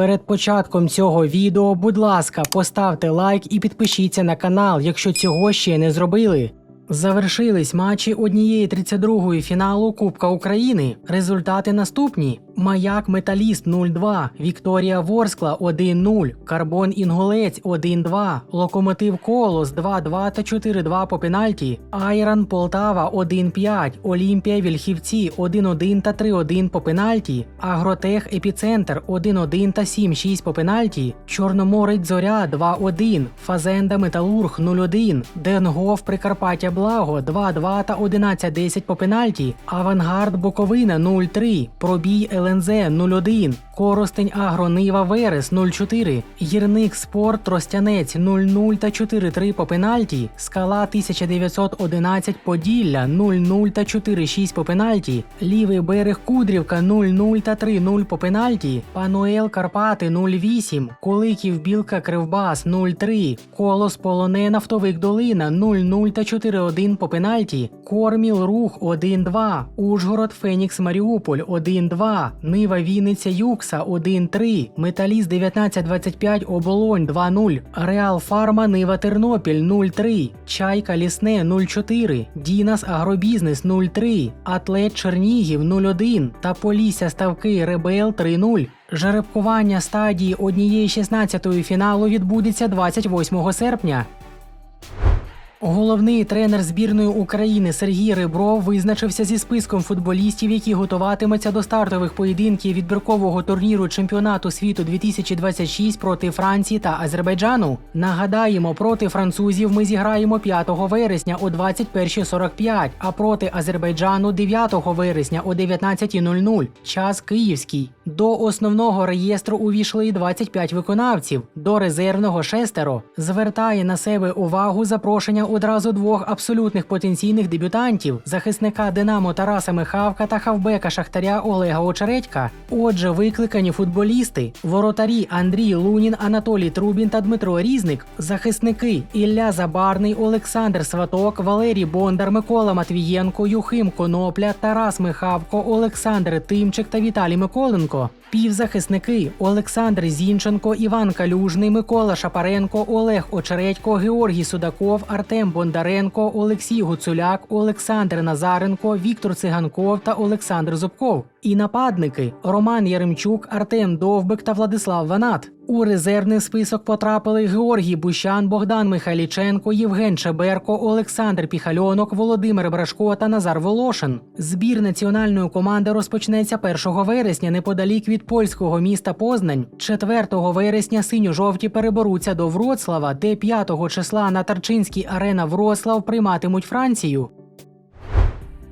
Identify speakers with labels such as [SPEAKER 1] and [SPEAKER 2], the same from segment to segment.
[SPEAKER 1] Перед початком цього відео, будь ласка, поставте лайк і підпишіться на канал, якщо цього ще не зробили. Завершились матчі однієї 32-ї фіналу Кубка України. Результати наступні: Маяк Металіст 0-2, Вікторія Ворскла 1-0, Карбон Інгулець 1-2, Локомотив Колос 2-2 та 4-2 по пенальті, Айран Полтава 1-5, Олімпія Вільхівці 1-1 та 3-1 по пенальті, Агротех Епіцентр 1-1 та 7-6 по пенальті, Чорноморець Зоря 2-1, Фазенда Металург 0-1, Денгоф Прикарпаття Благо 2-2 та 11-10 по пенальті, Авангард Буковина 0-3, Пробій ЛНЗ 0-1, Коростень Агро Нива Верес 0-4, Гірник Спорт Тростянець 0-0 та 4-3 по пенальті, Скала 1911 Поділля 0-0 та 4-6 по пенальті, Лівий берег Кудрівка 0-0 та 3-0 по пенальті, Пануел Карпати 0-8, Куликів Білка Кривбас 0-3, Колос Полоне Нафтовик Долина 0-0 та 4-1 по пенальті, Корміл Рух 1-2, Ужгород Фенікс Маріуполь 1-2, Нива Вінниця Юкса 1-3, Металіст 1925 Оболонь 2-0, Реал Фарма Нива Тернопіль 0-3, Чайка Лісне 0-4, Дінас Агробізнес 0-3, Атлет Чернігів 0-1 та Полісся Ставки Ребел 3-0. Жеребкування стадії однієї 16-ї фіналу відбудеться 28 серпня. Головний тренер збірної України Сергій Ребров визначився зі списком футболістів, які готуватимуться до стартових поєдинків відбіркового турніру чемпіонату світу 2026 проти Франції та Азербайджану. Нагадаємо, проти французів ми зіграємо 5 вересня о 21.45, а проти Азербайджану 9 вересня о 19.00. Час київський. До основного реєстру увійшли 25 виконавців, до резервного шестеро. Звертає на себе увагу запрошення одразу двох абсолютних потенційних дебютантів: захисника Динамо Тараса Михавка та хавбека Шахтаря Олега Очередька. Отже, викликані футболісти: воротарі Андрій Лунін, Анатолій Трубін та Дмитро Різник, захисники Ілля Забарний, Олександр Сваток, Валерій Бондар, Микола Матвієнко, Юхим Конопля, Тарас Михавко, Олександр Тимчик та Віталій Миколенко. Півзахисники Олександр Зінченко, Іван Калюжний, Микола Шапаренко, Олег Очередько, Георгій Судаков, Артем Бондаренко, Олексій Гуцуляк, Олександр Назаренко, Віктор Циганков та Олександр Зубков. І нападники Роман Яремчук, Артем Довбик та Владислав Ванат. У резервний список потрапили Георгій Бущан, Богдан Михайліченко, Євген Чеберко, Олександр Піхальонок, Володимир Брашко та Назар Волошин. Збір національної команди розпочнеться 1 вересня неподалік від польського міста Познань. 4 вересня синьо-жовті переберуться до Вроцлава, де 5 числа на Тарчинській арена Вроцлав прийматимуть Францію.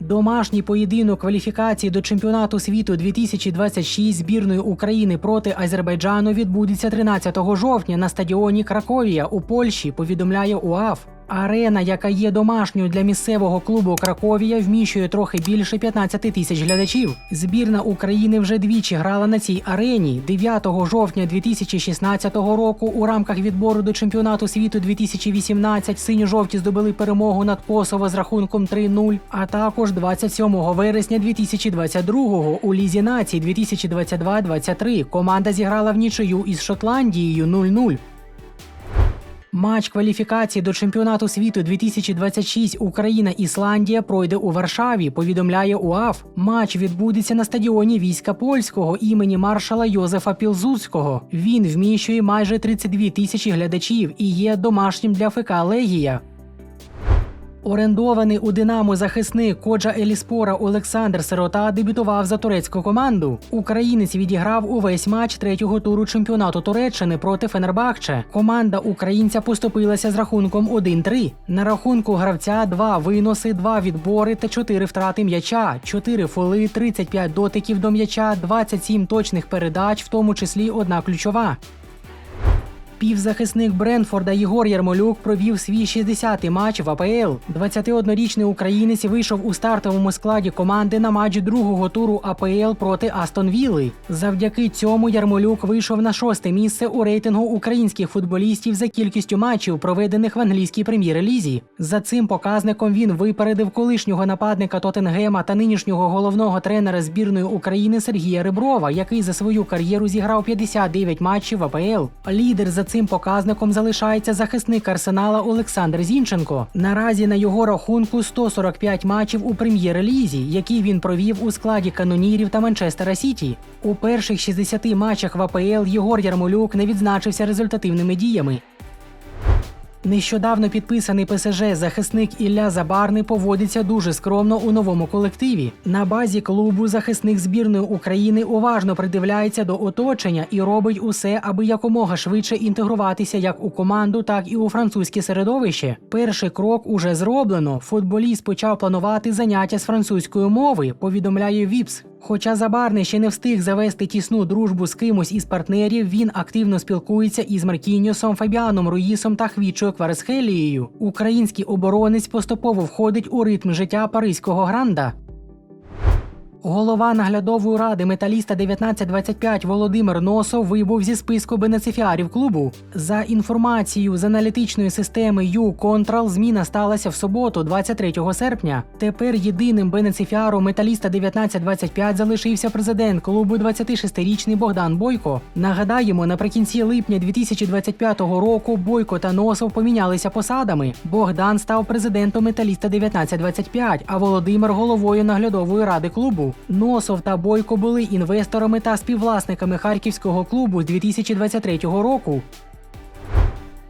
[SPEAKER 1] Домашній поєдинок кваліфікації до чемпіонату світу 2026 збірної України проти Азербайджану відбудеться 13 жовтня на стадіоні Краковія у Польщі. Повідомляє УАФ. Арена, яка є домашньою для місцевого клубу Краковія, вміщує трохи більше 15 тисяч глядачів. Збірна України вже двічі грала на цій арені 9 жовтня 2016 року. У рамках відбору до чемпіонату світу 2018 синьо-жовті здобули перемогу над Косово з рахунком 3-0, а також 27 вересня 2022 у Лізі націй 2022-23 команда зіграла в нічию із Шотландією 0-0. Матч кваліфікації до чемпіонату світу 2026 Україна-Ісландія пройде у Варшаві. Повідомляє УАФ. Матч відбудеться на стадіоні війська польського імені маршала Йозефа Пілзуцького. Він вміщує майже 32 тисячі глядачів і є домашнім для ФК Легія. Орендований у Динамо захисник Коджа Еліспора Олександр Сирота дебютував за турецьку команду. Українець відіграв увесь матч третього туру чемпіонату Туреччини проти Фенербахче. Команда українця поступилася з рахунком 1-3. На рахунку гравця два виноси, два відбори та чотири втрати м'яча, чотири фоли, 35 дотиків до м'яча, 27 точних передач, в тому числі одна ключова. Півзахисник Бренфорда Єгор Ярмолюк провів свій 60-й матч в АПЛ. 21-річний українець вийшов у стартовому складі команди на матч другого туру АПЛ проти Астон Вілли. Завдяки цьому Ярмолюк вийшов на шосте місце у рейтингу українських футболістів за кількістю матчів, проведених в англійській прем'єр-лізі. За цим показником він випередив колишнього нападника Тоттенгема та нинішнього головного тренера збірної України Сергія Реброва, який за свою кар'єру зіграв 59 матчів в АПЛ. Лідер за цим показником залишається захисник арсенала Олександр Зінченко. Наразі на його рахунку 145 матчів у прем'єр-лізі, які він провів у складі канонірів та Манчестера Сіті. У перших 60 матчах в АПЛ Єгор Ярмолюк не відзначився результативними діями. Нещодавно підписаний ПСЖ захисник Ілля Забарний поводиться дуже скромно у новому колективі. На базі клубу захисник збірної України уважно придивляється до оточення і робить усе, аби якомога швидше інтегруватися як у команду, так і у французьке середовище. Перший крок уже зроблено. Футболіст почав планувати заняття з французької мови. Повідомляє Віпс. Хоча Забарний ще не встиг завести тісну дружбу з кимось із партнерів, він активно спілкується із Маркіньосом, Фабіаном Руїсом та Хвічою Кваресхелією. Український оборонець поступово входить у ритм життя паризького гранда. Голова наглядової ради металіста 1925 Володимир Носов вибув зі списку бенефіарів клубу. За інформацією з аналітичної системи U-Control, зміна сталася в суботу, 23 серпня. Тепер єдиним бенефіаром металіста 1925 залишився президент клубу 26-річний Богдан Бойко. Нагадаємо, наприкінці липня 2025 року Бойко та Носов помінялися посадами. Богдан став президентом металіста 1925, а Володимир головою наглядової ради клубу. Носов та Бойко були інвесторами та співвласниками харківського клубу з 2023 року.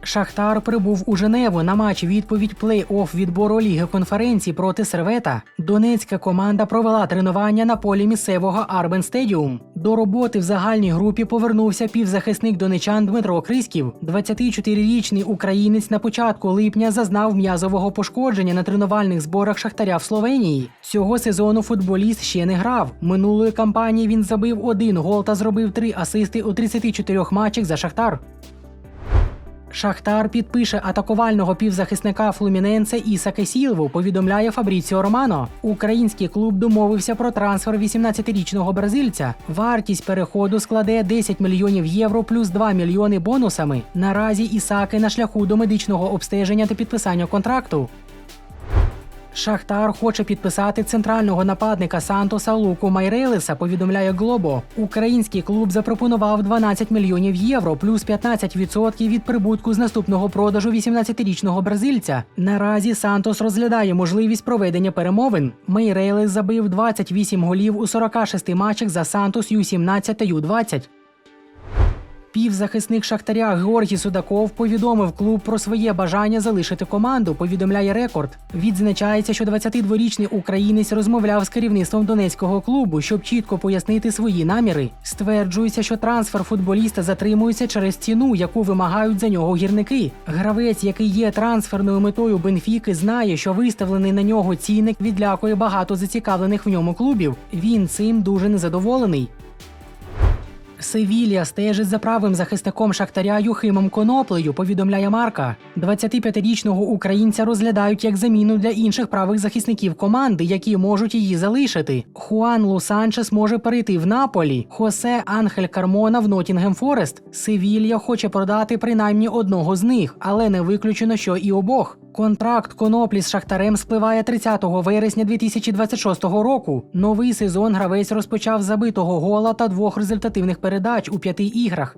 [SPEAKER 1] Шахтар прибув у Женеву на матч відповідь плей-офф відбору Ліги конференцій проти Сервета. Донецька команда провела тренування на полі місцевого Арбен Стедіум. До роботи в загальній групі повернувся півзахисник донечан Дмитро Криськів. 24-річний українець на початку липня зазнав м'язового пошкодження на тренувальних зборах Шахтаря в Словенії. Цього сезону футболіст ще не грав. Минулої кампанії він забив один гол та зробив три асисти у 34 матчах за Шахтар. Шахтар підпише атакувального півзахисника Флуміненце Ісаке Сілву, повідомляє Фабріціо Романо. Український клуб домовився про трансфер 18-річного бразильця. Вартість переходу складе 10 мільйонів євро плюс 2 мільйони бонусами. Наразі Ісаки на шляху до медичного обстеження та підписання контракту. Шахтар хоче підписати центрального нападника Сантоса Луку Майрелеса, повідомляє Глобо. Український клуб запропонував 12 мільйонів євро плюс 15% від прибутку з наступного продажу 18-річного бразильця. Наразі Сантос розглядає можливість проведення перемовин. Майрелес забив 28 голів у 46 матчах за Сантос Ю-17 та Ю-20. Півзахисник Шахтаря Георгій Судаков повідомив клуб про своє бажання залишити команду. Повідомляє рекорд. Відзначається, що 22-річний українець розмовляв з керівництвом донецького клубу, щоб чітко пояснити свої наміри. Стверджується, що трансфер футболіста затримується через ціну, яку вимагають за нього гірники. Гравець, який є трансферною метою Бенфіки, знає, що виставлений на нього цінник відлякує багато зацікавлених в ньому клубів. Він цим дуже незадоволений. Севілія стежить за правим захисником Шахтаря Юхимом Коноплею, повідомляє Марка. 25-річного українця розглядають як заміну для інших правих захисників команди, які можуть її залишити. Хуан Лу Санчес може перейти в Наполі, Хосе Анхель Кармона в Нотінгем Форест. Севілія хоче продати принаймні одного з них, але не виключено, що і обох. Контракт коноплі з Шахтарем спливає 30 вересня 2026 року. Новий сезон гравець розпочав забитого гола та двох результативних передач у п'яти іграх.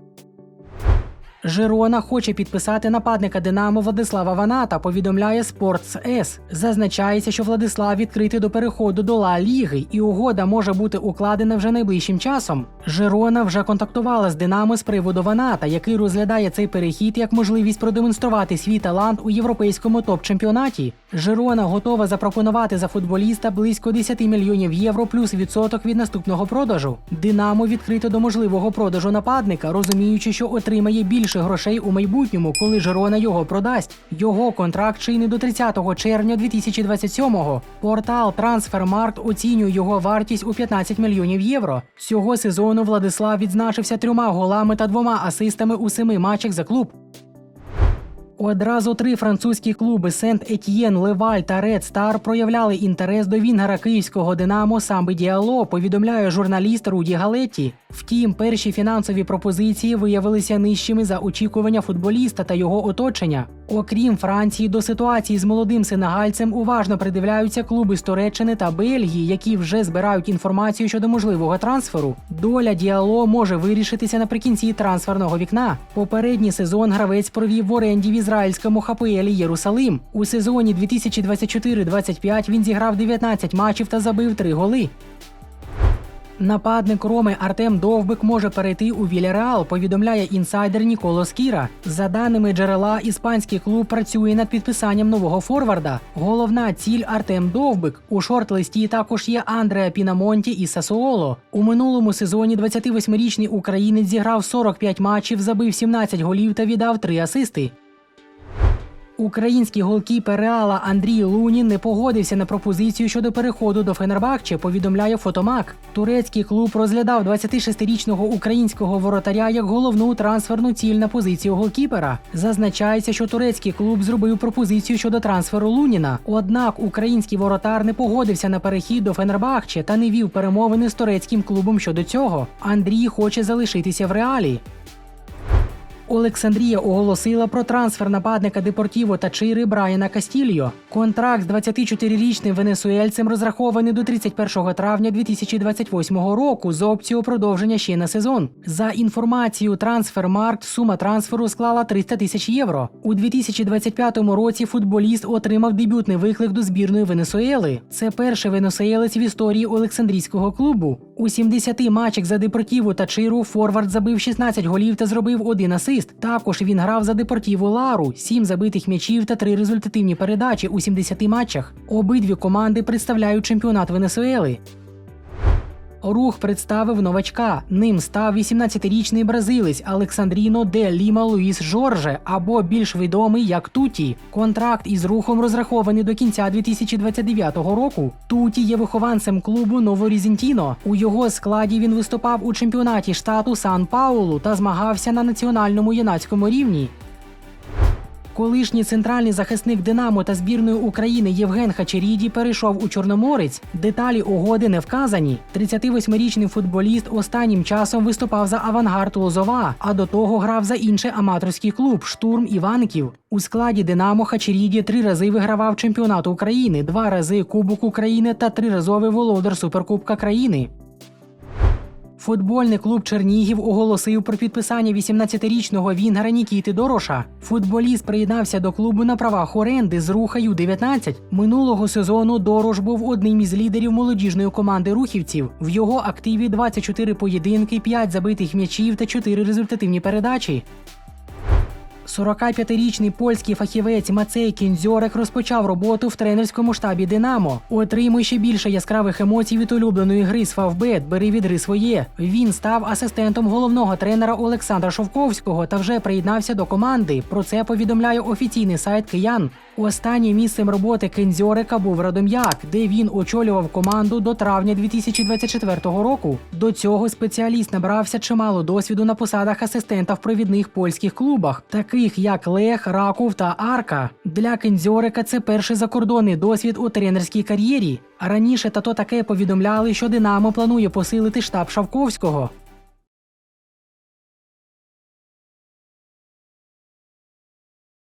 [SPEAKER 1] Жирона хоче підписати нападника Динамо Владислава Ваната, повідомляє Sports.S. Зазначається, що Владислав відкритий до переходу до Ла Ліги, і угода може бути укладена вже найближчим часом. Жирона вже контактувала з Динамо з приводу Ваната, який розглядає цей перехід як можливість продемонструвати свій талант у європейському топ-чемпіонаті. Жирона готова запропонувати за футболіста близько 10 мільйонів євро плюс відсоток від наступного продажу. Динамо відкрито до можливого продажу нападника, розуміючи, що отримає більше грошей у майбутньому, коли Жерона його продасть. Його контракт чинний до 30 червня 2027-го. Портал Трансфермарт оцінює його вартість у 15 мільйонів євро. Цього сезону Владислав відзначився трьома голами та двома асистами у семи матчах за клуб. Одразу три французькі клуби Сент Етьєн, Леваль та Ред Стар проявляли інтерес до Вінгара київського Динамо Самби Діало, повідомляє журналіст Руді Галетті. Втім, перші фінансові пропозиції виявилися нижчими за очікування футболіста та його оточення. Окрім Франції, до ситуації з молодим сенегальцем уважно придивляються клуби з Туреччини та Бельгії, які вже збирають інформацію щодо можливого трансферу. Доля діало може вирішитися наприкінці трансферного вікна. Попередній сезон гравець провів в оренді в ізраїльському ХПЛ Єрусалим. У сезоні 2024-25 він зіграв 19 матчів та забив 3 голи. Нападник Роми Артем Довбик може перейти у Вільяреал, повідомляє інсайдер Ніколо Скіра. За даними джерела, іспанський клуб працює над підписанням нового форварда. Головна ціль Артем Довбик. У шорт-листі також є Андреа Пінамонті і Сасуоло. У минулому сезоні 28-річний українець зіграв 45 матчів, забив 17 голів та віддав 3 асисти. Український голкіпер Реала Андрій Лунін не погодився на пропозицію щодо переходу до Фенербахче, повідомляє Фотомак. Турецький клуб розглядав 26-річного українського воротаря як головну трансферну ціль на позицію голкіпера. Зазначається, що турецький клуб зробив пропозицію щодо трансферу Луніна. Однак український воротар не погодився на перехід до Фенербахче та не вів перемовини з турецьким клубом щодо цього. Андрій хоче залишитися в реалі. Олександрія оголосила про трансфер нападника Депортіво та Чири Брайана Кастільо. Контракт з 24-річним венесуельцем розрахований до 31 травня 2028 року з опцією продовження ще на сезон. За інформацією Трансфермаркт, сума трансферу склала 300 тисяч євро. У 2025 році футболіст отримав дебютний виклик до збірної Венесуели. Це перший венесуелець в історії Олександрійського клубу. У 70 матчах за Депортіву та Чиру Форвард забив 16 голів та зробив один асист. Також він грав за Депортіву Лару, 7 забитих м'ячів та 3 результативні передачі у 70 матчах. Обидві команди представляють чемпіонат Венесуели. Рух представив новачка. Ним став 18-річний бразилець Олександріно де Ліма Луїс Жорже, або більш відомий як Туті. Контракт із рухом розрахований до кінця 2029 року. Туті є вихованцем клубу Новорізентіно. У його складі він виступав у чемпіонаті штату Сан Паулу та змагався на національному юнацькому рівні. Колишній центральний захисник Динамо та збірної України Євген Хачеріді перейшов у Чорноморець. Деталі угоди не вказані. 38-річний футболіст останнім часом виступав за авангард Лозова, а до того грав за інший аматорський клуб Штурм Іваників. У складі Динамо Хачеріді три рази вигравав чемпіонат України, два рази Кубок України та триразовий володар Суперкубка країни. Футбольний клуб Чернігів оголосив про підписання 18-річного вінгера Нікіти Дороша. Футболіст приєднався до клубу на правах оренди з руха Ю-19. Минулого сезону Дорош був одним із лідерів молодіжної команди рухівців. В його активі 24 поєдинки, 5 забитих м'ячів та 4 результативні передачі. 45-річний польський фахівець Мацей Кінзьорик розпочав роботу в тренерському штабі Динамо. Отримуй ще більше яскравих емоцій від улюбленої гри з Фавбет, бери відри своє. Він став асистентом головного тренера Олександра Шовковського та вже приєднався до команди. Про це повідомляє офіційний сайт Киян. Останнім місцем роботи Кензьорика був Радом'як, де він очолював команду до травня 2024 року. До цього спеціаліст набрався чимало досвіду на посадах асистента в провідних польських клубах, таких як Лех, Раков та Арка. Для Кензьорика це перший закордонний досвід у тренерській кар'єрі. Раніше тато таке повідомляли, що Динамо планує посилити штаб Шавковського.